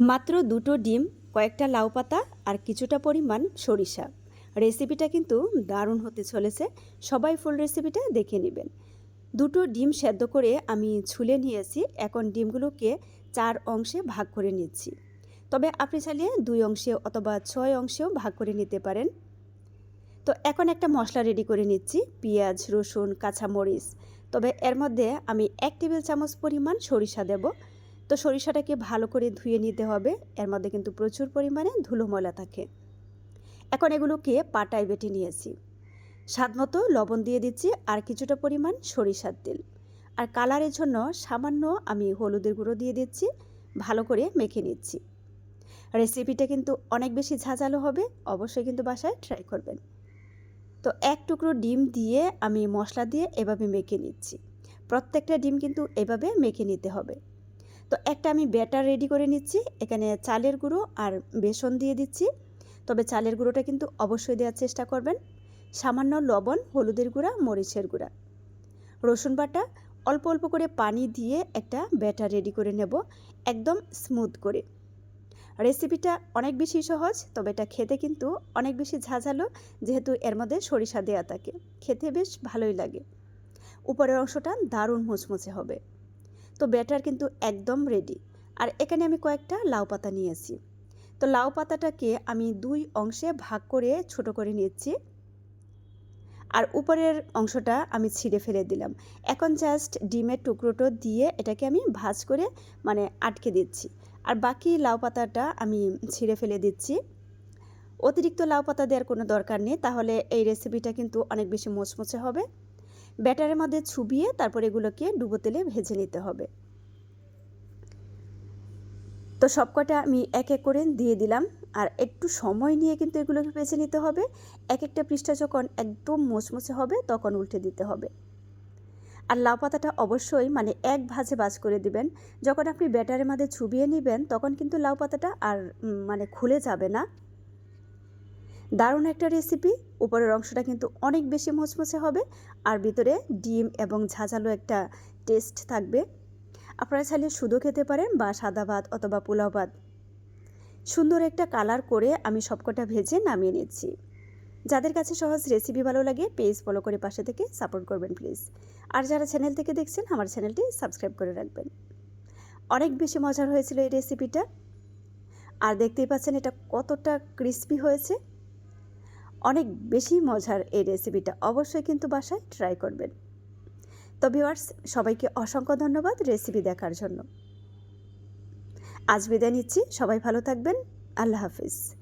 মাত্র দুটো ডিম, কয়েকটা লাউ পাতা আর কিছুটা পরিমাণ সরিষা। রেসিপিটা কিন্তু দারুণ হতে চলেছে। সবাই ফুল রেসিপিটা দেখে নেবেন। দুটো ডিম সেদ্ধ করে আমি ছুলে নিয়েছি। এখন ডিমগুলোকে চার অংশে ভাগ করে নিচ্ছি। তবে আপনি চাইলে দুই অংশে অথবা ছয় অংশেও ভাগ করে নিতে পারেন। তো এখন একটা মশলা রেডি করে নিচ্ছি। পেঁয়াজ, রসুন, কাঁচামরিচ। তবে এর মধ্যে আমি এক টেবিল চামচ পরিমাণ সরিষা দেব। তো সরিষাটাকে ভালো করে ধুয়ে নিতে হবে। এর মধ্যে কিন্তু প্রচুর পরিমাণে ধুলো ময়লা থাকে। এখন এগুলোকে পাটায় বেটে নিয়েছি। স্বাদ মতো লবণ দিয়ে দিচ্ছি আর কিছুটা পরিমাণ সরিষার তেল। আর কালারের জন্য সামান্য আমি হলুদের গুঁড়ো দিয়ে দিচ্ছি, ভালো করে মেখে নিচ্ছি। রেসিপিটা কিন্তু অনেক বেশি ঝাঁঝালো হবে, অবশ্যই কিন্তু বাসায় ট্রাই করবেন। তো এক টুকরো ডিম দিয়ে আমি মশলা দিয়ে এভাবে মেখে নিচ্ছি। প্রত্যেকটা ডিম কিন্তু এভাবে মেখে নিতে হবে। তো একটা আমি ব্যাটার রেডি করে নিচ্ছি, এখানে চালের গুঁড়ো আর বেসন দিয়ে দিচ্ছি। তবে চালের গুঁড়োটা কিন্তু অবশ্যই দেওয়ার চেষ্টা করবেন। সামান্য লবণ, হলুদের গুঁড়া, মরিচের গুঁড়া। রসুন বাটা, অল্প অল্প করে পানি দিয়ে একটা ব্যাটার রেডি করে নেব, একদম স্মুথ করে। রেসিপিটা অনেক বেশি সহজ, তবে এটা খেতে কিন্তু অনেক বেশি ঝাঁঝালো, যেহেতু এর মধ্যে সরিষা দেওয়া থাকে। খেতে বেশ ভালোই লাগে। উপরের অংশটা দারুণ মুচমুচে হবে। তো ব্যাটার কিন্তু একদম রেডি আর এখানে আমি কয়েকটা লাউ পাতা নিয়েছি। তো লাউ পাতাটাকে আমি দুই অংশে ভাগ করে ছোট করে নিচ্ছি। আর উপরের অংশটা আমি ছিঁড়ে ফেলে দিলাম। এখন জাস্ট ডিমের টুকরোটো দিয়ে এটাকে আমি ভাজ করে মানে আটকে দিচ্ছি। আর বাকি লাউ পাতাটা আমি ছিঁড়ে ফেলে দিচ্ছি। অতিরিক্ত লাউ পাতা দেওয়ার কোনো দরকার নেই, তাহলে এই রেসিপিটা কিন্তু অনেক বেশি মোচমোচে হবে। ব্যাটারের মধ্যে ছুবিয়ে তারপর এগুলোকে ডুবো তেলে ভেজে নিতে হবে। তো সবকটা আমি এক এক করে দিয়ে দিলাম। আর একটু সময় নিয়ে কিন্তু এগুলোকে ভেজে নিতে হবে। এক একটা পৃষ্ঠা যখন একদম মোচমোচে হবে, তখন উল্টে দিতে হবে। আর লাউ পাতাটা অবশ্যই মানে এক ভাজে ভাজ করে দিবেন। যখন আপনি ব্যাটারের মধ্যে ছুবিয়ে নেবেন, তখন কিন্তু লাউ পাতাটা আর মানে খুলে যাবে না। দারুণ একটা রেসিপি উপরের অংশটা কিন্তু অনেক বেশি মোচমোচে হবে আর ভিতরে ডিম এবং ঝাঁঝালো একটা টেস্ট থাকবে। আপনারা চাইলে শুধু খেতে পারেন বা সাদা ভাত অথবা পোলাও ভাত। সুন্দর একটা কালার করে আমি সবকটা ভেজে নামিয়ে নিচ্ছি। যাদের কাছে সহজ রেসিপি ভালো লাগে পেজ ফলো করে পাশে থেকে সাপোর্ট করবেন প্লিজ আর যারা চ্যানেল থেকে দেখছেন, আমার চ্যানেলটি সাবস্ক্রাইব করে রাখবেন। অনেক বেশি মজার হয়েছিল এই রেসিপিটা আর দেখতেই পাচ্ছেন এটা কতটা ক্রিস্পি হয়েছে। অনেক বেশি মজার এই রেসিপিটা অবশ্যই কিন্তু বাসায় ট্রাই করবেন। তো ভিওয়ার্স সবাইকে অসংখ্য ধন্যবাদ রেসিপি দেখার জন্য। আজ বিদায় নিচ্ছি, সবাই ভালো থাকবেন, আল্লাহ হাফিজ।